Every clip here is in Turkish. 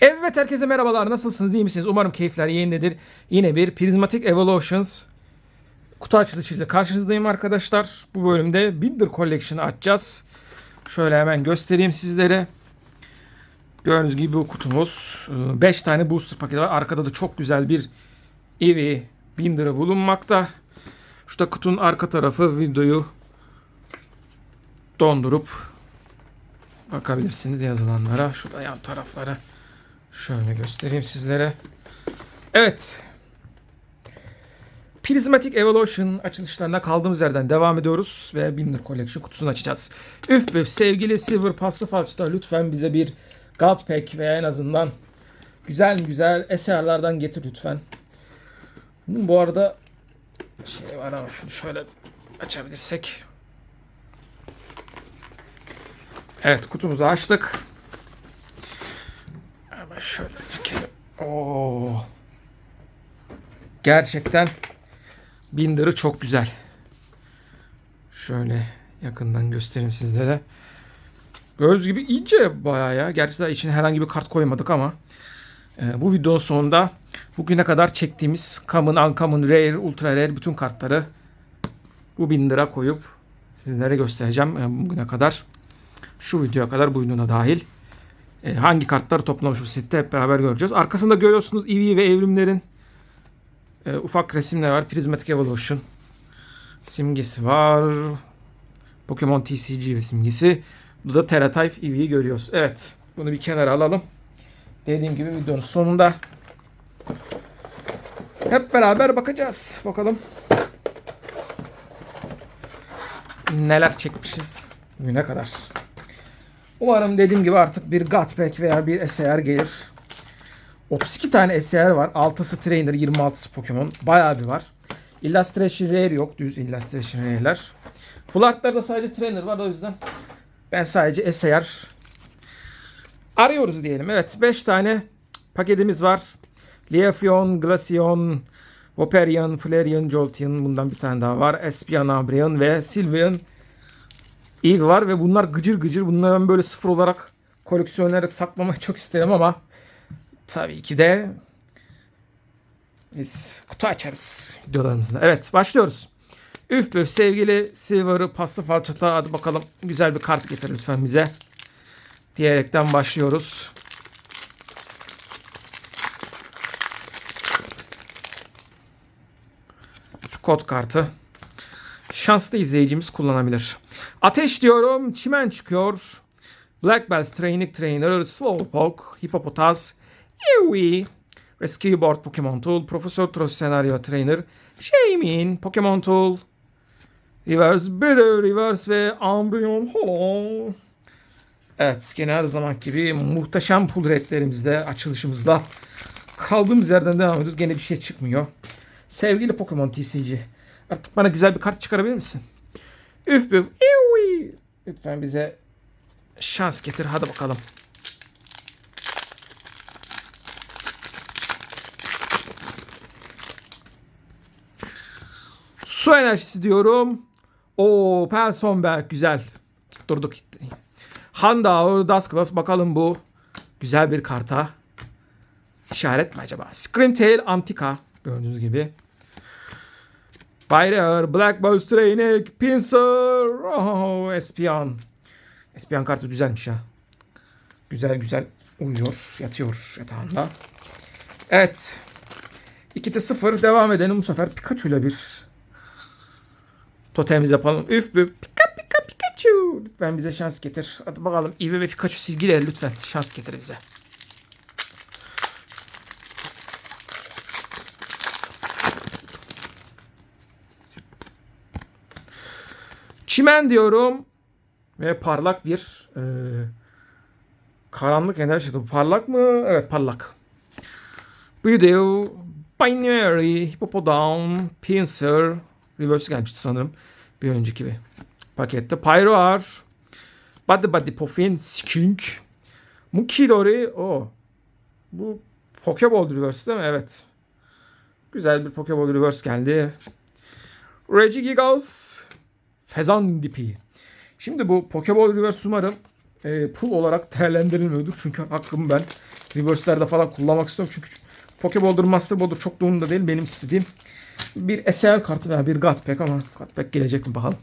Evet herkese merhabalar. Nasılsınız? iyi misiniz? Umarım keyifler yerindedir. Yine bir Prismatic Evolutions kutu açılışıyla karşınızdayım arkadaşlar. Bu bölümde Binder Collection'ı açacağız. Şöyle hemen göstereyim sizlere. Gördüğünüz gibi bu kutumuz 5 tane booster paketi var. Arkada da çok güzel bir Eevee Binder'ı bulunmakta. Şurada kutunun arka tarafı videoyu dondurup bakabilirsiniz yazılanlara. Şurada yan taraflara şöyle göstereyim sizlere. Evet. Prismatic Evolution açılışlarına kaldığımız yerden devam ediyoruz ve Binder Collection kutusunu açacağız. Üf üf sevgili Silver Paslı Falç'ta lütfen bize bir God Pack veya en azından güzel güzel eserlerden getir lütfen. Bu arada şey var ama şunu şöyle açabilirsek. Evet kutumuzu açtık. Şöyle çekelim. Oo. Gerçekten Binder'ı çok güzel. Şöyle yakından göstereyim sizlere. Gördüğünüz gibi ince bayağı ya. Gerçi daha içine herhangi bir kart koymadık ama e, bu videonun sonunda bugüne kadar çektiğimiz Common, Uncommon, Rare, Ultra Rare bütün kartları bu Binder'a koyup sizlere göstereceğim e, bugüne kadar. Şu videoya kadar bu videona dahil. E, hangi kartları toplamış bu sette hep beraber göreceğiz. Arkasında görüyorsunuz EV ve evrimlerin e, ufak resimler var. Prismatic Evolution simgesi var. Pokemon TCG ve simgesi. Bu da Teratype EV'yi görüyoruz. Evet. Bunu bir kenara alalım. Dediğim gibi videonun sonunda hep beraber bakacağız. Bakalım neler çekmişiz bugüne kadar. Umarım dediğim gibi artık bir Gutback veya bir SR gelir. 32 tane SR var. 6'sı Trainer, 26'sı Pokemon. Bayağı bir var. Illustration Rare yok. Düz Illustration Rare'ler. Kulaklarda sadece Trainer var o yüzden ben sadece SR arıyoruz diyelim. Evet 5 tane paketimiz var. Leafeon, Glaceon, Vaporeon, Flareon, Jolteon bundan bir tane daha var. Espion, Umbreon ve Sylveon iyi var ve bunlar gıcır gıcır. Bunları ben böyle sıfır olarak koleksiyonerek saklamak çok isterim ama tabii ki de biz kutu açarız videolarımızda. Evet başlıyoruz. Üf üf sevgili Silver'ı paslı falçata hadi bakalım güzel bir kart getir lütfen bize. Diyerekten başlıyoruz. Şu kod kartı. Şanslı izleyicimiz kullanabilir. Ateş diyorum. Çimen çıkıyor. Black Bells, Training Trainer, Slowpoke, Hippopotas, Eevee, Rescue Board Pokemon Tool, Professor Troll Scenario Trainer, Shaymin, Pokemon Tool, Reverse, Bitter, Reverse ve Umbreon Hollow. Evet gene her zaman gibi muhteşem pull rate'lerimizde açılışımızda kaldığımız yerden devam ediyoruz. Gene bir şey çıkmıyor. Sevgili Pokemon TCG artık bana güzel bir kart çıkarabilir misin? Üf büf. Lütfen bize şans getir. Hadi bakalım. Su enerjisi diyorum. O Personberg güzel. Tutturduk. Handauer, Dusklos bakalım bu güzel bir karta. İşaret mi acaba? Screamtail Antika gördüğünüz gibi. Fire, Black Ball Training, Pinsir, oh, Espion. Espion kartı güzelmiş ha. Güzel güzel uyuyor, yatıyor yatağında. Evet. 2'de 0 devam edelim bu sefer Pikachu ile bir totemimiz yapalım. Üf bir Pika Pika Pikachu. Lütfen bize şans getir. Hadi bakalım Eevee ve Pikachu silgileri lütfen şans getir bize. Çimen diyorum. Ve parlak bir e, karanlık enerji. Bu parlak mı? Evet parlak. Video, Binary, Hippopodon, Pinsir, Reverse gelmişti sanırım. Bir önceki bir pakette. Pyro var. Body Body Puffin, Skink, Mukidori. O. Bu Pokeball Reverse değil mi? Evet. Güzel bir Pokeball Reverse geldi. Regigigas, Fezan Dipi. Şimdi bu Pokeball Reverse umarım e, pull olarak değerlendirilmiyordur. Çünkü hakkımı ben reverse'lerde falan kullanmak istiyorum. Çünkü Pokeball'dur, Master Ball'dur çok da umurumda değil. Benim istediğim bir SR kartı veya bir God Pack ama God Pack gelecek mi bakalım.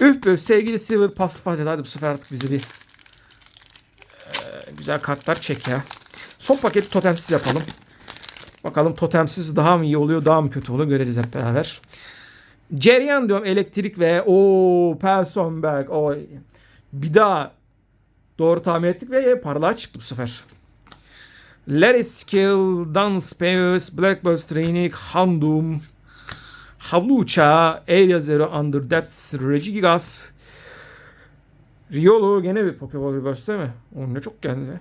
Üf be sevgili Silver Pass Hadi bu sefer artık bize bir e, güzel kartlar çek ya. Son paketi totemsiz yapalım. Bakalım totemsiz daha mı iyi oluyor daha mı kötü oluyor göreceğiz hep beraber. Cereyan diyorum elektrik ve o Personberg o bir daha doğru tahmin ettik ve parlağa çıktı bu sefer. Larry Skill, Dan Spears, Blackbird Training, Handum, Havlucha, Area Zero Under Depths, Regigigas, Riolu gene bir Pokeball Reverse değil mi? O ne çok geldi.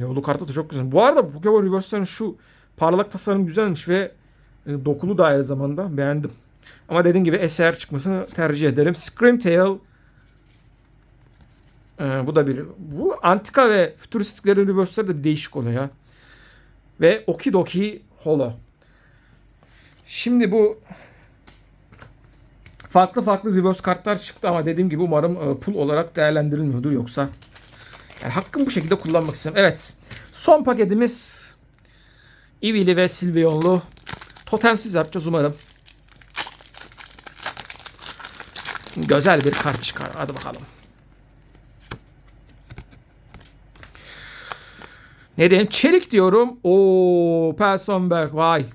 Riolu kartı da çok güzel. Bu arada Pokeball Reverse'lerin şu parlak tasarım güzelmiş ve e, dokulu da aynı zamanda beğendim. Ama dediğim gibi SR çıkmasını tercih ederim. Screamtail ee, bu da bir. Bu antika ve fütüristiklerin reverse'leri de bir değişik oluyor ya. Ve Okidoki Holo. Şimdi bu farklı farklı reverse kartlar çıktı ama dediğim gibi umarım e, pull olarak değerlendirilmiyordur yoksa yani hakkım bu şekilde kullanmak istiyorum. Evet. Son paketimiz Ivili ve Silvionlu. Totemsiz yapacağız umarım. Güzel bir kart çıkar. Hadi bakalım. Neden? Çelik diyorum. O Personberg vay.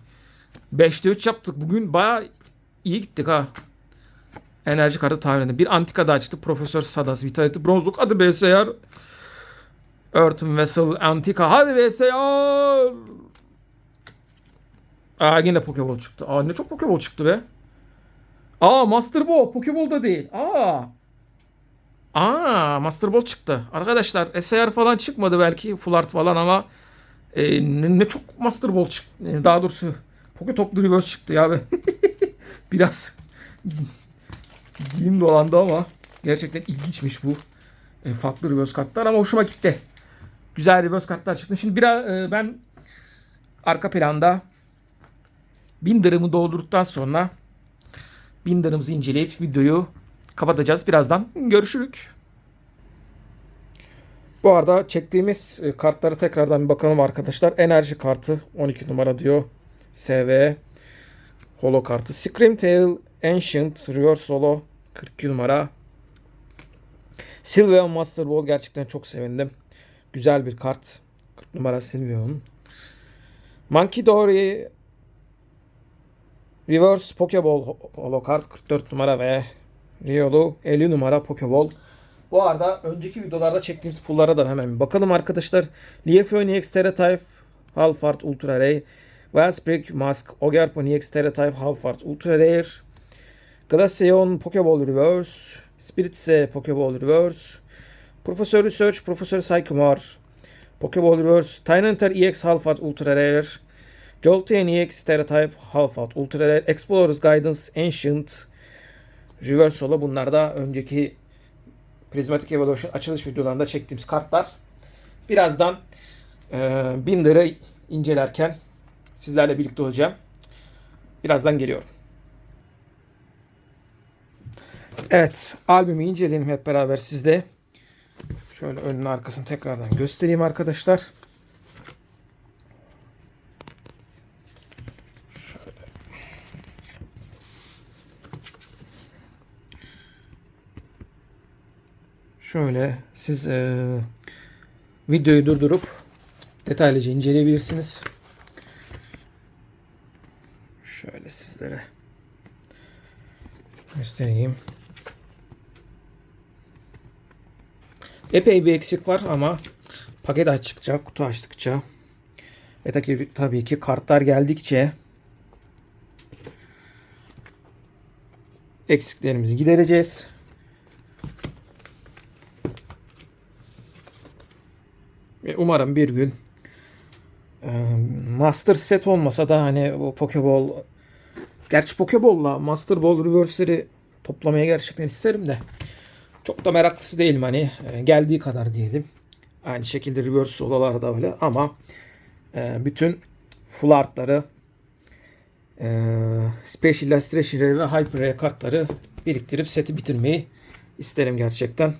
5'te 3 yaptık. Bugün baya iyi gittik ha. Enerji kartı tahmin edin. Bir antika da açtı. Profesör Sadas. Vitality Bronzluk. Hadi BSR. Earthen Vessel Antika. Hadi BSR. Aa yine Pokeball çıktı. Aa ne çok Pokeball çıktı be. Aa Master Ball. Pokeball da değil. Aa. Aa Master Ball çıktı. Arkadaşlar SR falan çıkmadı belki. Full Art falan ama e, ne, ne çok Master Ball çıktı. E, Daha doğrusu Poké Toplu Reverse çıktı ya be. Biraz dilim dolandı ama gerçekten ilginçmiş bu. E, farklı reverse kartlar ama hoşuma gitti. Güzel reverse kartlar çıktı. Şimdi biraz e, ben arka planda Binder'ımı doldurduktan sonra Binder'ımızı inceleyip videoyu kapatacağız. Birazdan görüşürük. Bu arada çektiğimiz e, kartları tekrardan bir bakalım arkadaşlar. Enerji kartı 12 numara diyor. SV Holo kartı. Screamtail Ancient Reverse Holo 42 numara. Sylveon Master Ball gerçekten çok sevindim. Güzel bir kart. 40 numara Sylveon. Monkey Dory Reverse Pokeball Holo kart 44 numara ve Riolu 50 numara Pokeball. Bu arada önceki videolarda çektiğimiz pullara da hemen bakalım arkadaşlar. Liefern EX Terratype Halfart Ultra Rare. Wellspring Mask Ogerpon EX Terratype Halfart Ultra Rare. Glaceon Pokeball Reverse. Spiritse Pokeball Reverse. Professor Research Professor Sycamore Pokeball Reverse. Tyranitar EX Halfart Ultra Rare Jolteon EX Terratype Halfart Ultra Rare Explorer's Guidance Ancient Reverse bunlar da önceki Prismatic Evolution açılış videolarında çektiğimiz kartlar. Birazdan e, Binder'ı incelerken sizlerle birlikte olacağım. Birazdan geliyorum. Evet, albümü inceleyelim hep beraber sizde. Şöyle önünü arkasını tekrardan göstereyim arkadaşlar. Şöyle siz e, videoyu durdurup detaylıca inceleyebilirsiniz. Şöyle sizlere göstereyim. Epey bir eksik var ama paket açtıkça, kutu açtıkça ve tabii, tabii ki kartlar geldikçe eksiklerimizi gidereceğiz. Umarım bir gün e, Master set olmasa da hani bu Pokeball gerçi Pokeball'la Master Ball Reverse'leri toplamaya gerçekten isterim de çok da meraklısı değilim hani e, geldiği kadar diyelim. Aynı şekilde Reverse olalar da öyle ama e, bütün full artları Special Illustration ve Hyper Rare kartları biriktirip seti bitirmeyi isterim gerçekten.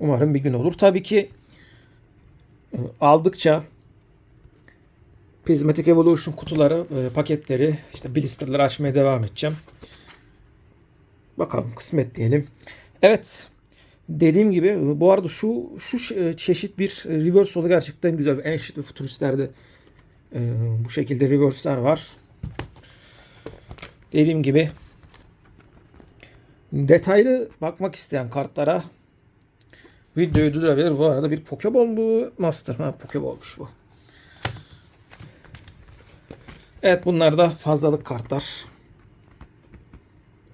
Umarım bir gün olur. Tabii ki aldıkça Prismatic Evolution kutuları, e, paketleri, işte blisterları açmaya devam edeceğim. Bakalım kısmet diyelim. Evet. Dediğim gibi bu arada şu şu e, çeşit bir reverse oldu gerçekten güzel. Ancient ve Futuristlerde e, bu şekilde reverse'ler var. Dediğim gibi detaylı bakmak isteyen kartlara videoyu durdurabilir. Bu arada bir Pokeball bu Master. Ha Pokeball'muş bu. Evet bunlar da fazlalık kartlar.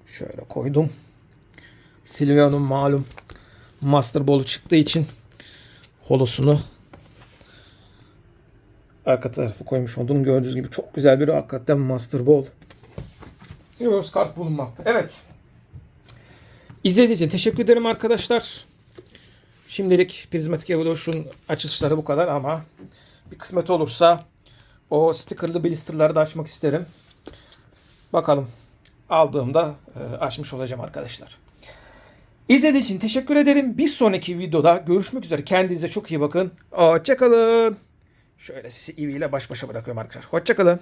Şöyle koydum. Silvio'nun malum Master Ball'u çıktığı için holosunu arka tarafı koymuş oldum. Gördüğünüz gibi çok güzel bir hakikaten Master Ball. Reverse kart bulunmakta. Evet. İzlediğiniz için teşekkür ederim arkadaşlar. Şimdilik Prismatic Evolution açılışları bu kadar ama bir kısmet olursa o stickerlı blisterları da açmak isterim. Bakalım aldığımda e, açmış olacağım arkadaşlar. İzlediğiniz için teşekkür ederim. Bir sonraki videoda görüşmek üzere. Kendinize çok iyi bakın. Hoşçakalın. Şöyle sizi Eevee ile baş başa bırakıyorum arkadaşlar. Hoşçakalın.